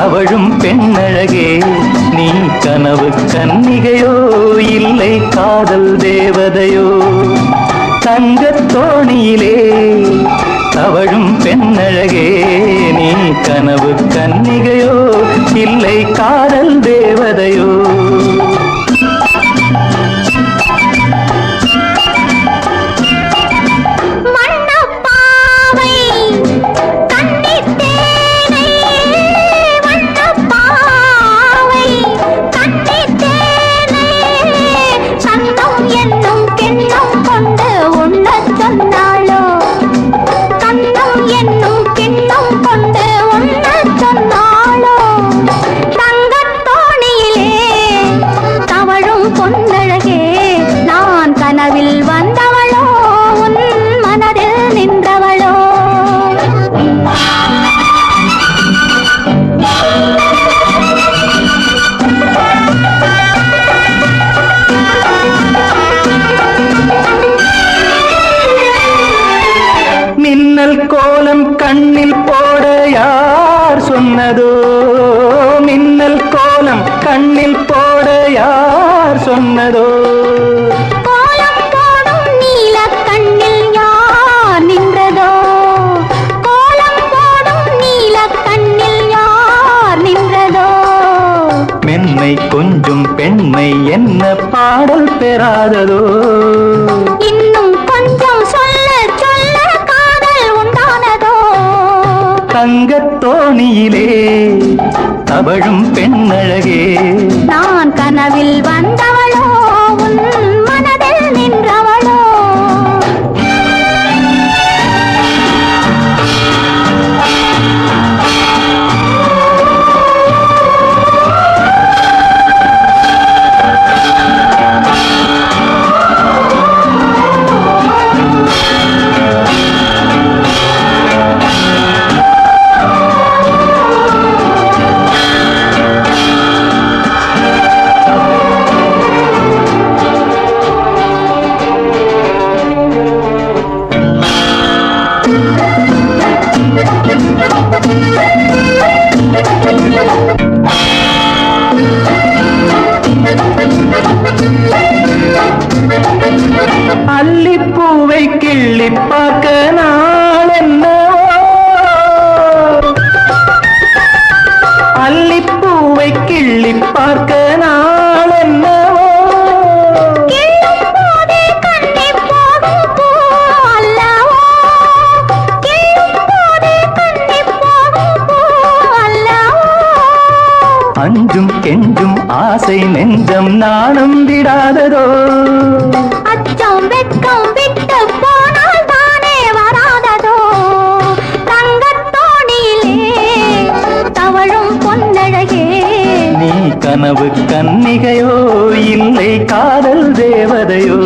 தவழும் பெண்ணழகே. நீ கனவு கன்னிகையோ இல்லை காதல் தேவதையோ. தங்கத் தோணியிலே தவழும் பெண்ணழகே. நீ கனவு கன்னிகையோ இல்லை காதல் கண்ணில் போட யார் சொன்னதோ? மின்னல் கோலம் கண்ணில் போட யார் சொன்னதோ? கோலம் போடும் நீலக் கண்ணில் யார் நின்றதோ? கோலம் போடும் நீலக் கண்ணில் யார் நின்றதோ? மென்மை கொஞ்சம் பெண்மை என்ன பாடல் பெறாததோ? அவளும் பெண்ணழகே. நான் கனவில் வந்தவளோ கிள்ளி பார்க்க நாள் என்ன அல்லிப்பூவை கிள்ளி பார்க்க நாள் என்ன அஞ்சும் கெஞ்சும் ஆசை நெஞ்சம் நாணம் விடாததோ? அச்சம் வெட்கம் விட்டு போன கனவு கன்னிகையோ இல்லை காதல் தேவதையோ.